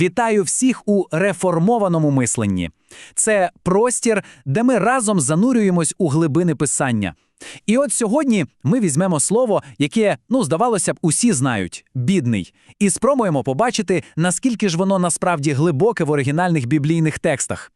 Вітаю всіх у реформованому мисленні. Це простір, де ми разом занурюємось у глибини писання. І от сьогодні ми візьмемо слово, яке, ну, здавалося б, усі знають бідний, і спробуємо побачити, наскільки ж воно насправді глибоке в оригінальних біблійних текстах.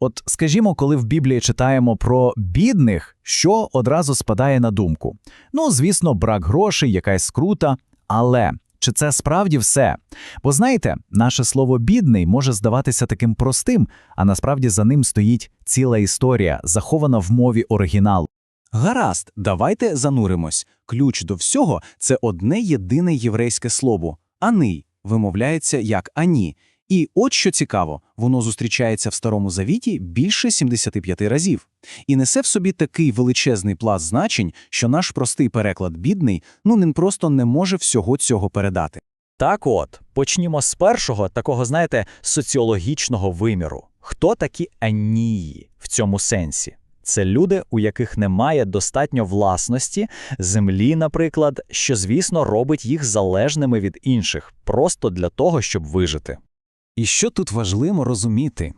От скажімо, коли в Біблії читаємо про бідних, що одразу спадає на думку? Ну, звісно, брак грошей, якась скрута, але чи це справді все? Бо знаєте, наше слово бідний може здаватися таким простим, а насправді за ним стоїть ціла історія, захована в мові оригіналу. Гаразд, давайте зануримось. Ключ до всього це одне єдине єврейське слово аний вимовляється як ані. І от що цікаво, воно зустрічається в Старому Завіті більше 75 разів і несе в собі такий величезний пласт значень, що наш простий переклад бідний ну не просто не може всього цього передати. Так от, почнімо з першого такого, знаєте, соціологічного виміру. Хто такі анії в цьому сенсі? Це люди, у яких немає достатньо власності, землі, наприклад, що, звісно, робить їх залежними від інших, просто для того, щоб вижити. І що тут важливо розуміти?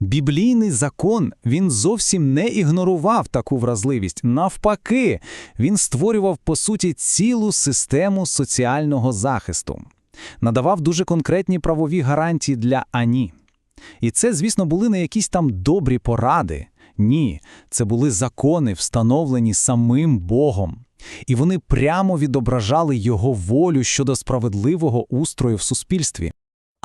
Біблійний закон він зовсім не ігнорував таку вразливість. Навпаки, він створював по суті цілу систему соціального захисту, надавав дуже конкретні правові гарантії для ані. І це, звісно, були не якісь там добрі поради. Ні, це були закони, встановлені самим Богом. І вони прямо відображали його волю щодо справедливого устрою в суспільстві.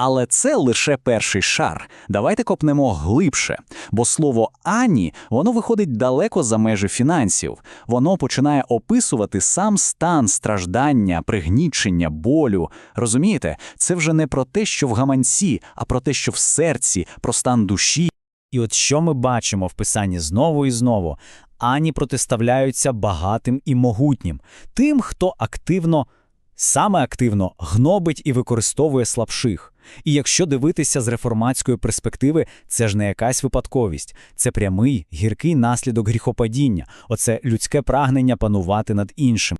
Але це лише перший шар. Давайте копнемо глибше, бо слово ані воно виходить далеко за межі фінансів. Воно починає описувати сам стан страждання, пригнічення, болю. Розумієте, це вже не про те, що в гаманці, а про те, що в серці, про стан душі. І от що ми бачимо в писанні знову і знову: ані протиставляються багатим і могутнім, тим, хто активно, саме активно гнобить і використовує слабших. І якщо дивитися з реформатської перспективи, це ж не якась випадковість, це прямий гіркий наслідок гріхопадіння, оце людське прагнення панувати над іншим.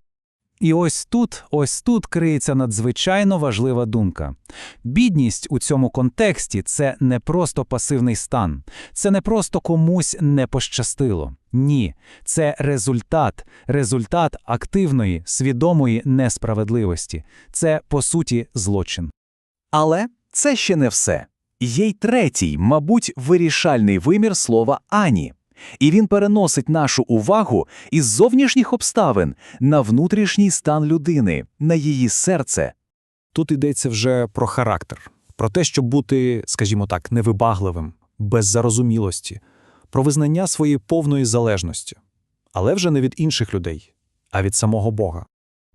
І ось тут, ось тут криється надзвичайно важлива думка. Бідність у цьому контексті це не просто пасивний стан, це не просто комусь не пощастило. Ні, це результат, результат активної, свідомої несправедливості. Це, по суті, злочин. Але це ще не все. Є й третій, мабуть, вирішальний вимір слова ані. І він переносить нашу увагу із зовнішніх обставин на внутрішній стан людини, на її серце. Тут йдеться вже про характер, про те, щоб бути, скажімо так, невибагливим, без зарозумілості, про визнання своєї повної залежності, але вже не від інших людей, а від самого Бога.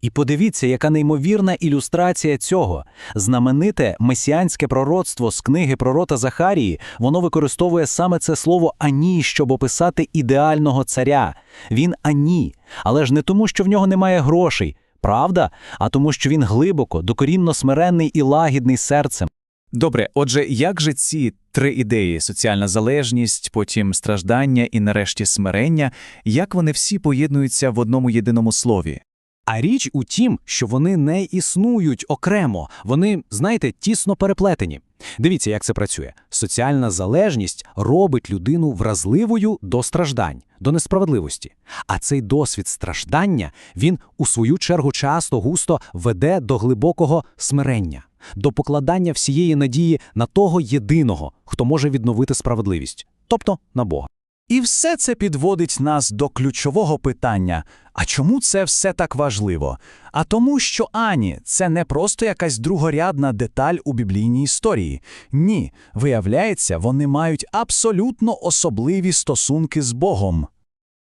І подивіться, яка неймовірна ілюстрація цього. Знамените месіанське пророцтво з книги пророта Захарії, воно використовує саме це слово ані, щоб описати ідеального царя. Він ані, але ж не тому, що в нього немає грошей, правда, а тому, що він глибоко, докорінно смиренний і лагідний серцем. Добре, отже, як же ці три ідеї соціальна залежність, потім страждання і нарешті смирення, як вони всі поєднуються в одному єдиному слові? А річ у тім, що вони не існують окремо, вони, знаєте, тісно переплетені. Дивіться, як це працює. Соціальна залежність робить людину вразливою до страждань, до несправедливості. А цей досвід страждання він у свою чергу часто густо веде до глибокого смирення, до покладання всієї надії на того єдиного, хто може відновити справедливість, тобто на Бога. І все це підводить нас до ключового питання: а чому це все так важливо? А тому, що Ані це не просто якась другорядна деталь у біблійній історії. Ні, виявляється, вони мають абсолютно особливі стосунки з Богом.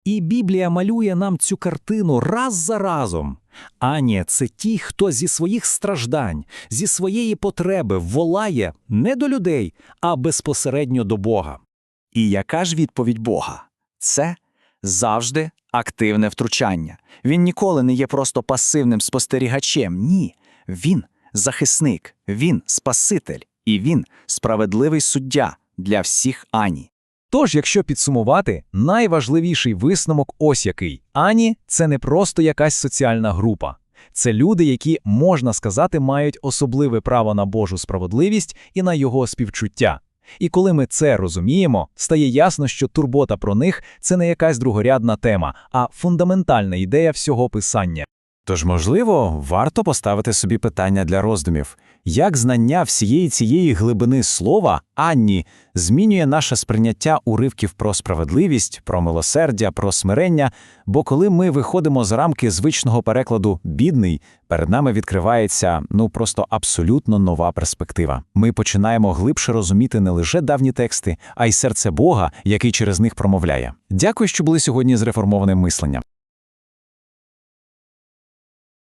І Біблія малює нам цю картину раз за разом. Ані це ті, хто зі своїх страждань, зі своєї потреби волає не до людей, а безпосередньо до Бога. І яка ж відповідь Бога? Це завжди активне втручання. Він ніколи не є просто пасивним спостерігачем. Ні, він захисник, він спаситель, і він справедливий суддя для всіх Ані. Тож, якщо підсумувати, найважливіший висновок ось який: Ані це не просто якась соціальна група. Це люди, які, можна сказати, мають особливе право на Божу справедливість і на його співчуття. І коли ми це розуміємо, стає ясно, що турбота про них це не якась другорядна тема, а фундаментальна ідея всього писання. Тож, можливо, варто поставити собі питання для роздумів. Як знання всієї цієї глибини слова Анні змінює наше сприйняття уривків про справедливість, про милосердя, про смирення? Бо коли ми виходимо з рамки звичного перекладу бідний, перед нами відкривається ну просто абсолютно нова перспектива. Ми починаємо глибше розуміти не лише давні тексти, а й серце Бога, який через них промовляє. Дякую, що були сьогодні з реформованим мисленням.